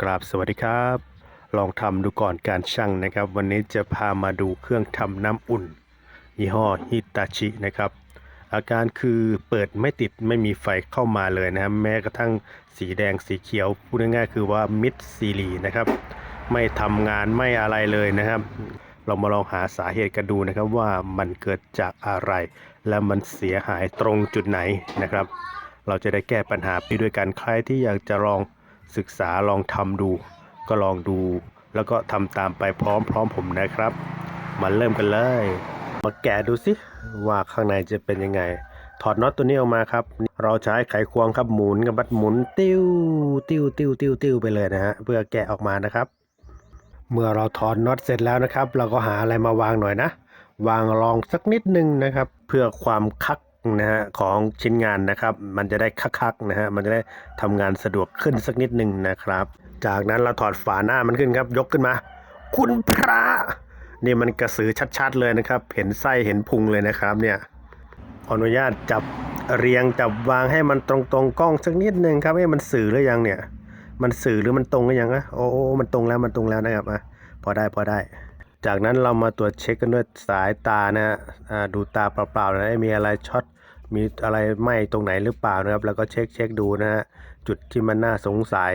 กราบสวัสดีครับ ลองทำดูก่อนการชั่งนะครับ วันนี้จะพามาดูเครื่องทำน้ำอุ่น ยี่ห้อฮิตาชินะครับ อาการคือเปิดไม่ติดไม่มีไฟเข้ามาเลยนะครับแม้กระทั่งสีแดงสีเขียว พูดง่ายๆคือว่ามิดซีรีนะครับ ไม่ทำงานไม่อะไรเลยนะครับ เรามาลองหาสาเหตุกันดูนะครับว่ามันเกิดจากอะไร และมันเสียหายตรงจุดไหนนะครับ เราจะได้แก้ปัญหาไปด้วยกันใครที่อยากจะลอง ศึกษาลองทำดู ก็ลองดู แล้วก็ทำตามไปพร้อมๆผมนะครับ มาเริ่มกันเลย มาแกะดูสิว่าข้างในจะเป็นยังไง ถอดน็อตตัวนี้ออกมาครับ เราใช้ไขควงครับหมุนกับบัดหมุนติ้วติ้วติ้วติ้วติ้วไปเลยนะฮะเพื่อแกะออกมานะครับ เมื่อเราถอดน็อตเสร็จแล้วนะครับ เราก็หาอะไรมาวางหน่อยนะวางรองสักนิดนึงนะครับ เพื่อความคัก นะฮะของชิ้นงานนะครับ มันจะได้คักๆนะฮะมันจะได้ทำงานสะดวกขึ้นสักนิดหนึ่งนะครับ จากนั้นเราถอดฝาหน้ามันขึ้นครับ ยกขึ้นมา คุณพระนี่มันกระสือชัดๆเลยนะครับ เห็นไส้เห็นพุงเลยนะครับเนี่ยขออนุญาตจับเรียงจับวางให้มันตรงๆกล้องสักนิดหนึ่งครับให้มันสื่อหรือยังเนี่ย มันสื่อหรือมันตรงหรือยังอะโอ้โอ้มันตรงแล้วมันตรงแล้วนะครับอะพอได้พอได้ จากนั้นเรามาตรวจเช็คกันด้วยสายตานะฮะดูตาเปล่าๆนะมีอะไรช็อต มีอะไรไหม้ตรงไหนหรือเปล่านะครับ แล้วก็เช็คเช็คดูนะฮะจุดที่มันน่าสงสัย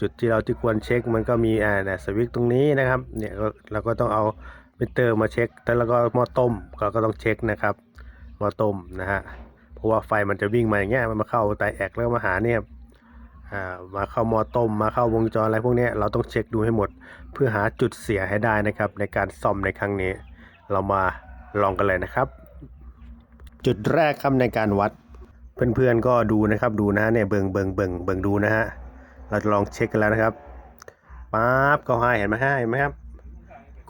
จุดที่เราที่ควรเช็คมันก็มีอ่าเนี่ยสวิตตรงนี้นะครับเนี่ยเราก็ต้องเอามิเตอร์มาเช็คแล้วก็หม้อต้มก็ก็ต้องเช็คนะครับหม้อต้มนะฮะเพราะว่าไฟมันจะวิ่งมาอย่างเงี้ยมันมาเข้าไตแอกแล้วมาหาเนี่ยมาเข้าหมอต้มมาเข้าวงจรอะไรพวกนี้เราต้องเช็คดูให้หมด เพื่อหาจุดเสียให้ได้นะครับ ในการซ่อมในครั้งนี้ เรามาลองกันเลยนะครับ จุดแรกครับในการวัด เพื่อนๆก็ดูนะครับดูนะเนี่ยเบิงเบิงเบิงเบิงดูนะฮะเราจะลองเช็คกันแล้วนะครับปั๊บก็ให้เห็นไหมฮะเห็นไหมครับ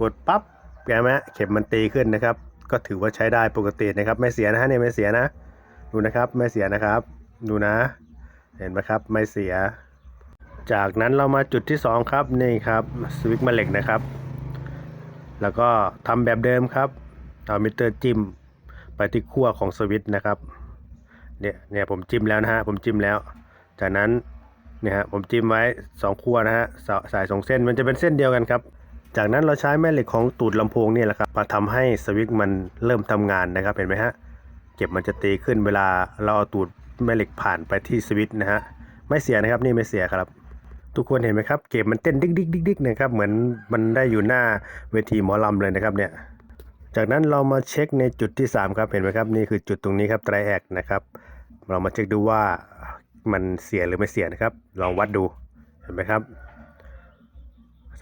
กดปั๊บเห็นไหมเข็มมันตีขึ้นนะครับ ก็ถือว่าใช้ได้ปกตินะครับ ไม่เสียนะฮะเนี่ยไม่เสียนะ ดูนะครับไม่เสียนะครับ ดูนะ เห็นไหมครับไม่เสีย จากนั้นเรามาจุดที่ 2 ครับนี่ครับสวิตช์แม่เหล็กนะครับ แล้วก็ทำแบบเดิมครับเอามิเตอร์จิ้ม ไปที่ขั้วของสวิตช์นะครับ เนี่ยเนี่ยผมจิ้มแล้วนะฮะผมจิ้มแล้ว จากนั้นเนี่ยฮะผมจิ้มไว้ 2 ขั้วนะฮะสสายสองเส้นมันจะเป็นเส้นเดียวกันครับ จากนั้นเราใช้แม่เหล็กของตูดลำโพงนี่แหละครับมาทำให้สวิตช์มันเริ่มทำงานนะครับเห็นไหมฮะเก็บมันจะตีขึ้นเวลาเราเอาตูดแม่เหล็กผ่านไปที่สวิตช์นะฮะไม่เสียนะครับนี่ไม่เสียครับทุกคนเห็นไหมครับเกมมันเต้นดิ๊กดิ๊กดิ๊กดิ๊กนะครับเหมือนมันได้อยู่หน้าเวทีหมอลำเลยนะครับเนี่ย จากนั้นเรามาเช็คในจุดที่ 3 ครับเห็นไหมครับนี่คือจุดตรงนี้ครับไตรแอกนะครับ เรามาเช็คดูว่ามันเสียหรือไม่เสียนะครับ ลองวัดดูเห็นไหมครับ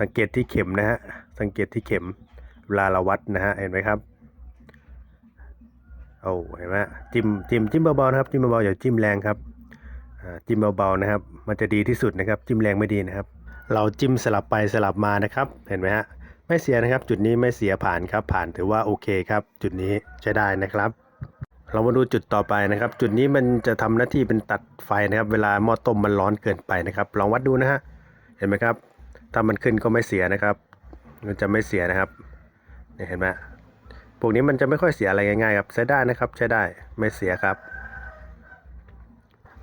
สังเกตที่เข็มนะฮะสังเกตที่เข็มเวลาเราวัดนะฮะเห็นไหมครับโอ้เห็นไหมจิ้มจิ้มจิ้มเบาๆนะครับจิ้มเบาๆอย่าจิ้มแรงครับจิ้มเบาๆนะครับ มันจะดีที่สุดนะครับ จิ้มแรงไม่ดีนะครับ เราจิ้มสลับไปสลับมานะครับ เห็นไหมฮะ ไม่เสียนะครับ จุดนี้ไม่เสียผ่านครับ ผ่านถือว่าโอเคครับ จุดนี้ใช้ได้นะครับ เรามาดูจุดต่อไปนะครับ จุดนี้มันจะทำหน้าที่เป็นตัดไฟนะครับ เวลาหม้อต้มมันร้อนเกินไปนะครับ ลองวัดดูนะฮะเห็นไหมครับ ถ้ามันขึ้นก็ไม่เสียนะครับ มันจะไม่เสียนะครับเนี่ยเห็นไหมพวกนี้มันจะไม่ค่อยเสียอะไรง่ายๆครับใช้ได้นะครับ ใช้ได้ไม่เสียครับ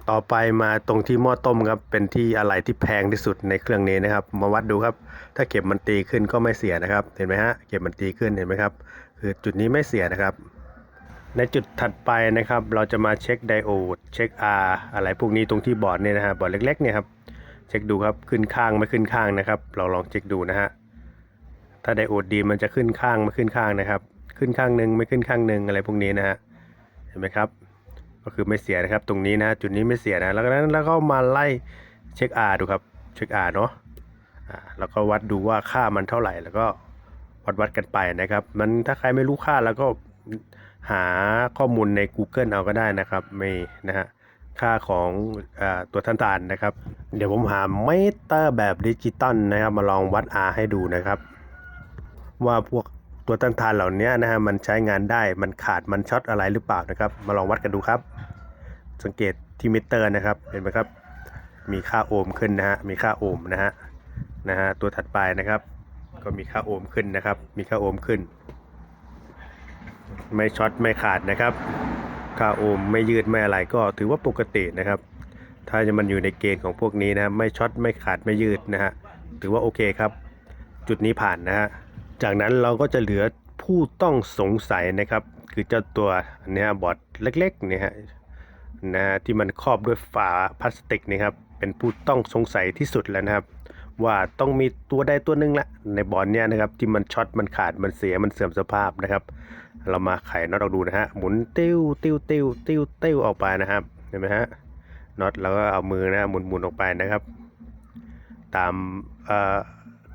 ต่อไปมาตรงที่หม้อต้มครับ เป็นที่อะไรที่แพงที่สุดในเครื่องนี้นะครับ มาวัดดูครับ ถ้าเข็มมันตีขึ้นก็ไม่เสียนะครับ เห็นไหมฮะเข็มมันตีขึ้นเห็นไหมครับ คือจุดนี้ไม่เสียนะครับ ในจุดถัดไปนะครับ เราจะมาเช็คไดโอด เช็ค R อะไรพวกนี้ตรงที่บอร์ดเนี่ยนะฮะ บอร์ดเล็กๆเนี่ยครับ เช็คดูครับ ขึ้นข้างไม่ขึ้นข้างนะครับ เราลองเช็คดูนะฮะ ถ้าไดโอดดีมันจะขึ้นข้างไม่ขึ้นข้างนะครับ ขึ้นข้างหนึ่งไม่ขึ้นข้างหนึ่งอะไรพวกนี้นะฮะ เห็นไหมครับ ก็คือไม่เสียนะครับ ตรงนี้นะจุดนี้ไม่เสียนะแล้วนั้นแล้วก็มาไล่เช็ค R ดูครับเช็ค R เนาะอ่าแล้วก็วัดดูว่าค่ามันเท่าไหร่แล้วก็วัดวัดกันไปนะครับ มันถ้าใครไม่รู้ค่าแล้วก็หาข้อมูลใน Google เอาก็ได้นะครับไม่นะฮะค่าของอตัวท่านตานนะครับ เดี๋ยวผมหาเมเตอร์แบบดิจิตอลนะครับ มาลองวัด R ให้ดูนะครับ ว่าพวก ตัวต้านทานเหล่านี้นะฮะมันใช้งานได้มันขาดมันช็อตอะไรหรือเปล่านะครับ มาลองวัดกันดูครับ สังเกตที่มิเตอร์นะครับเห็นไหมครับ มีค่าโอห์มขึ้นนะฮะมีค่าโอห์มนะฮะนะฮะตัวถัดไปนะครับ ก็มีค่าโอห์มขึ้นนะครับ มีค่าโอห์มขึ้น ไม่ช็อตไม่ขาดนะครับค่าโอห์มไม่ยืดไม่อะไรก็ถือว่าปกตินะครับ ถ้าจะมันอยู่ในเกณฑ์ของพวกนี้นะไม่ช็อตไม่ขาดไม่ยืดนะฮะถือว่าโอเคครับ จุดนี้ผ่านนะฮะ จากนั้นเราก็จะเหลือผู้ต้องสงสัยนะครับ คือเจ้าตัวนเนี้ยบอร์ดเล็กๆเนี่ยฮะนะที่มันครอบด้วยฝาพลาสติกนี่ครับ เป็นผู้ต้องสงสัยที่สุดแล้วนะครับ ว่าต้องมีตัวใดตัวหนึ่งละในบอร์ดเนี้ยนะครับที่มันช็อตมันขาดมันเสียมันเสื่อมสภาพนะครับ เรามาไขน็อตออกดูนะฮะหมุนติ้วติ้วติ้วติ้วติ้วออกไปนะครับเห็นไหมฮะน็อตเราก็เอามือนะหมุนหมุนออกไปนะครับ ตามเอ่อ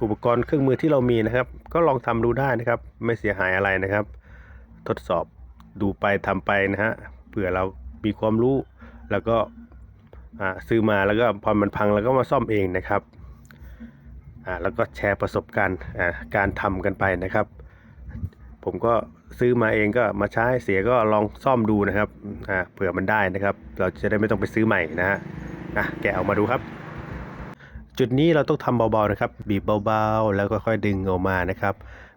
อุปกรณ์เครื่องมือที่เรามีนะครับ ก็ลองทำดูได้นะครับ ไม่เสียหายอะไรนะครับ ทดสอบดูไปทำไปนะฮะเผื่อเรามีความรู้แล้วก็อ่าซื้อมาแล้วก็พอมันพังแล้วก็มาซ่อมเองนะครับอ่าแล้วก็แชร์ประสบการณ์อ่าการทำกันไปนะครับ ผมก็ซื้อมาเองก็มาใช้เสียก็ลองซ่อมดูนะครับอ่าเผื่อมันได้นะครับ เราจะได้ไม่ต้องไปซื้อใหม่นะฮะอะแกะออกมาดูครับ จุดนี้เราต้องทำเบาๆนะครับ บีบเบาๆ แล้วก็ค่อยดึงออกมานะครับ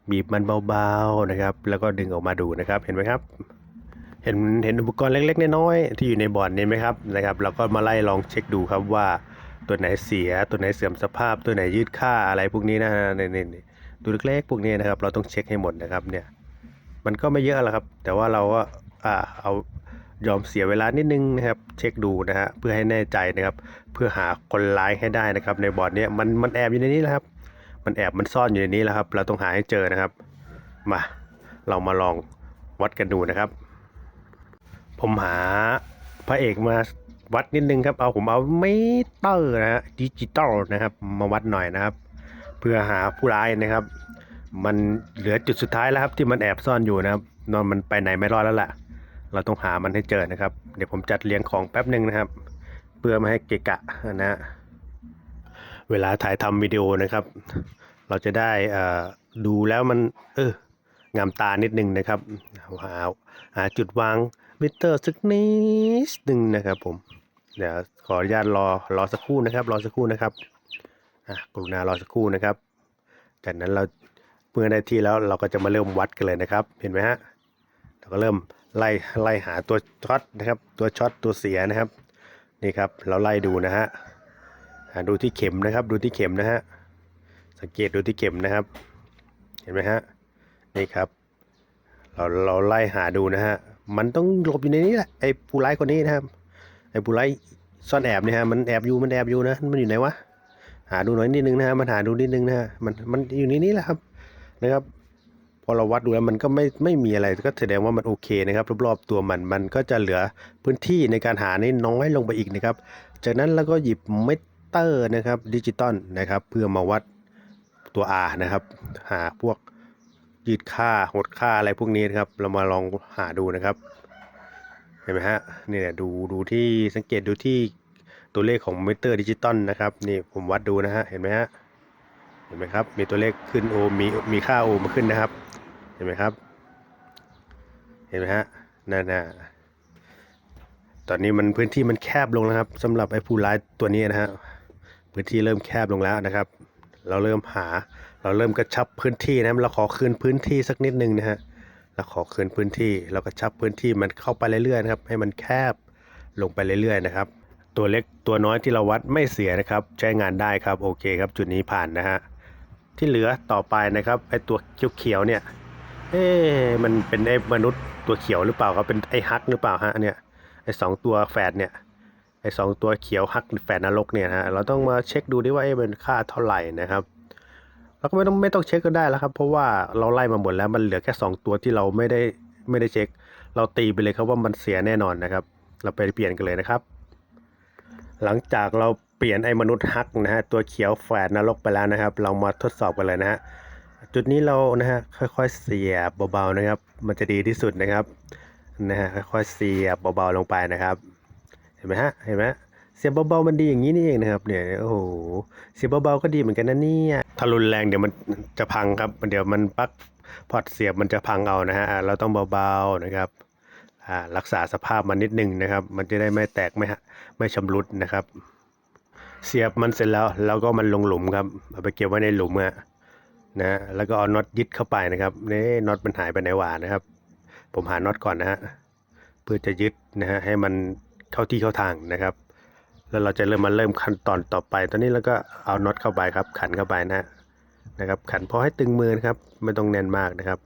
บีบมันเบาๆนะครับ แล้วก็ดึงออกมาดูนะครับ เห็นไหมครับ เห็นเห็นอุปกรณ์เล็กๆน้อยๆที่อยู่ในบอร์ดนี้ไหมครับนะครับ เราก็มาไล่ลองเช็คดูครับว่า ตัวไหนเสียตัวไหนเสื่อมสภาพ ตัวไหนยืดค่าอะไรพวกนี้นะนี่ยตัวเล็กๆพวกนี้นะครับ เราต้องเช็คให้หมดนะครับเนี่ยมันก็ไม่เยอะหรอกครับ แต่ว่าเราก็อ่าเอา ยอมเสียเวลานิดนึงนะครับ เช็คดูนะฮะเพื่อให้แน่ใจนะครับ เพื่อหาคนร้ายให้ได้นะครับ ในบอร์ดเนี้ยมันมันแอบอยู่ในนี้แหละครับ มันแอบมันซ่อนอยู่ในนี้แหละครับ เราต้องหาให้เจอนะครับ มาเรามาลองวัดกันดูนะครับ ผมหาพระเอกมาวัดนิดนึงครับ เอาผมเอาเมเตอร์นะฮะดิจิตอลนะครับ มาวัดหน่อยนะครับ เพื่อหาผู้ร้ายนะครับ มันเหลือจุดสุดท้ายแล้วครับที่มันแอบซ่อนอยู่นะครับ นอนมันไปไหนไม่รอดแล้วล่ะ เราต้องหามันให้เจอนะครับ เดี๋ยวผมจัดเรียงของแป๊บหนึ่งนะครับ เพื่อไม่ให้เกะกะนะเวลาถ่ายทำวิดีโอนะครับ เราจะได้ดูแล้วมันเอองามตานิดนึงนะครับหาหาจุดวางมิเตอร์สักนิดหนึ่งนะครับผมเดี๋ยวขออนุญาตรอรอสักครู่นะครับ รอสักครู่นะครับอะกรุณารอสักครู่นะครับ จากนั้นเราเมื่อได้ที่แล้วเราก็จะมาเริ่มวัดกันเลยนะครับ เห็นไหมฮะเราก็เริ่ม ไล่ไล่หาตัวช็อตนะครับ ตัวช็อตตัวเสียนะครับ นี่ครับเราไล่ดูนะฮะดูที่เข็มนะครับ ดูที่เข็มนะฮะสังเกตดูที่เข็มนะครับ เห็นไหมฮะนี่ครับ เราเราไล่หาดูนะฮะมันต้องหลบอยู่ในนี้แหละไอ้ผู้ร้ายคนนี้นะครับไอ้ผู้ร้ายซ่อนแอบเนี่ยฮะมันแอบอยู่มันแอบอยู่นะมันอยู่ไหนวะหาดูหน่อยนิดนึงนะฮะมันหาดูนิดนึงนะฮะมันมันอยู่ในนี้แหละครับนะครับ อเราวัดดูแล้วมันก็ไม่ไม่มีอะไรก็แสดงว่ามันโอเคนะครับรอบๆตัวมันมันก็จะเหลือพื้นที่ในการหานี่น้อยลงไปอีกนะครับ จากนั้นเราก็หยิบเมเตอร์นะครับดิจิตอลนะครับเพื่อมาวัดตัว R นะครับ หาพวกยืดค่าหดค่าอะไรพวกนี้นะครับ เรามาลองหาดูนะครับ เห็นไหมฮะนี่แหละดูดูที่สังเกตดูที่ตัวเลขของมิเตอร์ดิจิตอลนะครับ นี่ผมวัดดูนะฮะเห็นไหมฮะ เห็นไหมครับ มีตัวเลขขึ้นโอมีมีค่าโอมาขึ้นนะครับ เห็นไหมครับ เห็นไหมฮะนั่นนะตอนนี้มันพื้นที่มันแคบลงแล้วครับสำหรับไอ้ผู้ร้ายตัวนี้นะฮะพื้นที่เริ่มแคบลงแล้วนะครับ เราเริ่มหาเราเริ่มกระชับพื้นที่นะเราขอคืนพื้นที่สักนิดนึงนะฮะเราขอคืนพื้นที่เรากระชับพื้นที่มันเข้าไปเรื่อยๆนะครับ ให้มันแคบลงไปเรื่อยๆนะครับ ตัวเล็กตัวน้อยที่เราวัดไม่เสียนะครับ ใช้งานได้ครับโอเคครับจุดนี้ผ่านนะฮะ ที่เหลือต่อไปนะครับไอตัวเขียวๆเนี่ยเอ๊ะมันเป็นไอมนุษย์ตัวเขียวหรือเปล่าครับเป็นไอฮักหรือเปล่าฮะเนี่ยไอสองตัวแฝดเนี่ยไอสองตัวเขียวฮักแฝดนรกเนี่ยนะฮะเราต้องมาเช็คดูดิว่าไอ้มันค่าเท่าไหร่นะครับเราก็ไม่ต้องไม่ต้องเช็คก็ได้แล้วครับ เพราะว่าเราไล่มาหมดแล้วมันเหลือแค่สองตัวที่เราไม่ได้ไม่ได้เช็ค เราตีไปเลยครับว่ามันเสียแน่นอนนะครับ เราไปเปลี่ยนกันเลยนะครับ หลังจากเรา เปลี่ยนไอ้มนุษย์ฮักนะฮะตัวเขียวแฝดนรกไปแล้วนะครับ เรามาทดสอบกันเลยนะฮะจุดนี้เรานะฮะค่อยๆเสียบเบาๆนะครับ มันจะดีที่สุดนะครับนะฮะค่อยๆเสียบเบาๆลงไปนะครับ เห็นไหมฮะเห็นไหมเสียบเบาๆมันดีอย่างนี้นี่เองนะครับเนี่ยโอ้โหเสียบเบาๆก็ดีเหมือนกันนะเนี่ยถ้ารุนแรงเดี๋ยวมันจะพังครับเดี๋ยวมันปั๊กพอร์ตเสียบมันจะพังเอานะฮะเราต้องเบาๆนะครับอ่ารักษาสภาพมันนิดนึงนะครับ มันจะได้ไม่แตกไม่ฮะไม่ชำรุดนะครับ เสียบมันเสร็จแล้วเราก็มันลงหลุมครับเอาไปเก็บไว้ในหลุมอะนะแล้วก็เอาน็อตยึดเข้าไปนะครับนี่น็อตมันหายไปไหนหวานะครับ ผมหาน็อตก่อนนะฮะเพื่อจะยึดนะฮะให้มันเข้าที่เข้าทางนะครับ แล้วเราจะเริ่มมาเริ่มขั้นตอนต่อไป ตอนนี้เราก็เอาน็อตเข้าไปครับ ขันเข้าไปนะนะครับขันพอให้ตึงมือนะครับไม่ต้องแน่นมากนะครับ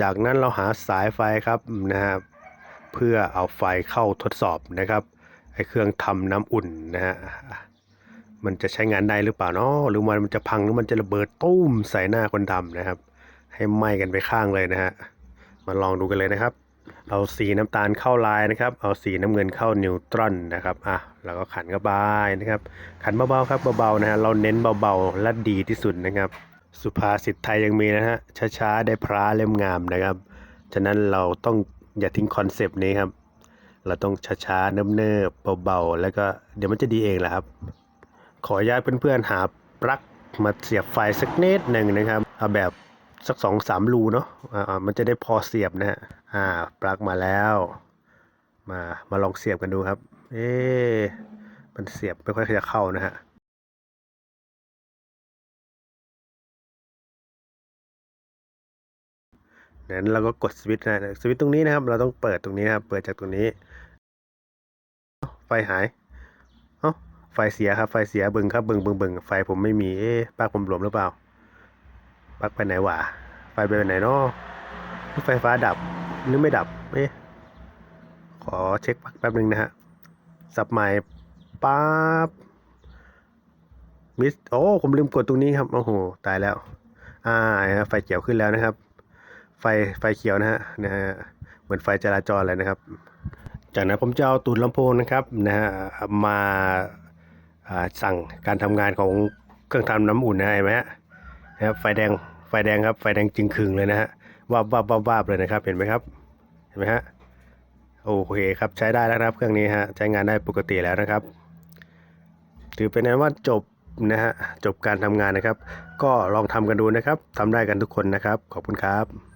จากนั้นเราหาสายไฟครับนะครับเพื่อเอาไฟเข้าทดสอบนะครับไอเครื่องทำน้ำอุ่นนะฮะ มันจะใช้งานได้หรือเปล่าเนาะหรือมันจะพังหรือมันจะระเบิดตุ้มใส่หน้าคนทำนะครับ ให้ไหม้กันไปข้างเลยนะฮะมาลองดูกันเลยนะครับ เอาสีน้ำตาลเข้าลายนะครับ เอาสีน้ำเงินเข้านิวตรอนนะครับอะแล้วก็ขันเข้าไปนะครับ ขันเบาๆครับเบาๆนะฮะเราเน้นเบาๆและดีที่สุดนะครับ สุภาษิตไทยยังมีนะฮะช้าๆได้พระเล่มงามนะครับฉะนั้นเราต้องอย่าทิ้งคอนเซปต์นี้ครับเราต้องช้าๆเนิบๆเบาๆแล้วก็เดี๋ยวมันจะดีเองแหละครับ ขออนุญาตเพื่อนๆหาปลั๊กมาเสียบไฟสักนิดหนึ่งนะครับเอาแบบสักสองสามรูเนาะอ่ามันจะได้พอเสียบนะฮะอ่าปลั๊กมาแล้ว มามาลองเสียบกันดูครับ เอ๊มันเสียบไม่ค่อยจะเข้านะฮะนั้นเราก็กดสวิตช์นะสวิตช์ตรงนี้นะครับ เราต้องเปิดตรงนี้นะครับ เปิดจากตรงนี้ ไฟหาย ไฟเสียครับไฟเสียเบึงครับเบึงเบึงเบึงไฟผมไม่มีเอ๊ะปลั๊กผมหลวมหรือเปล่าปลั๊กไปไหนวะไฟไปไหนเนาะไฟฟ้าดับหรือไม่ดับเอ๊ะขอเช็คปลั๊กแป๊บนึงนะฮะสับใหม่ปั๊บมิสโอ้ผมลืมกดตรงนี้ครับโอ้โหตายแล้วอ่าไฟเขียวขึ้นแล้วนะครับ ไฟไฟเขียวนะฮะนะฮะเหมือนไฟจราจรเลยนะครับ จากนั้นผมจะเอาตูดลำโพงนะครับนะฮะมา สั่งการทำงานของเครื่องทำน้ำอุ่นนะเห็นไหมฮะนะครับไฟแดงไฟแดงครับไฟแดงจึงขึงเลยนะฮะวาบวาบวาบวาบเลยนะครับเห็นไหมครับเห็นไหมฮะโอเคครับใช้ได้แล้วนะครับเครื่องนี้ฮะใช้งานได้ปกติแล้วนะครับ ถือเป็นนั้นว่าจบนะฮะจบการทำงานนะครับ ก็ลองทำกันดูนะครับทำได้กันทุกคนนะครับ ขอบคุณครับ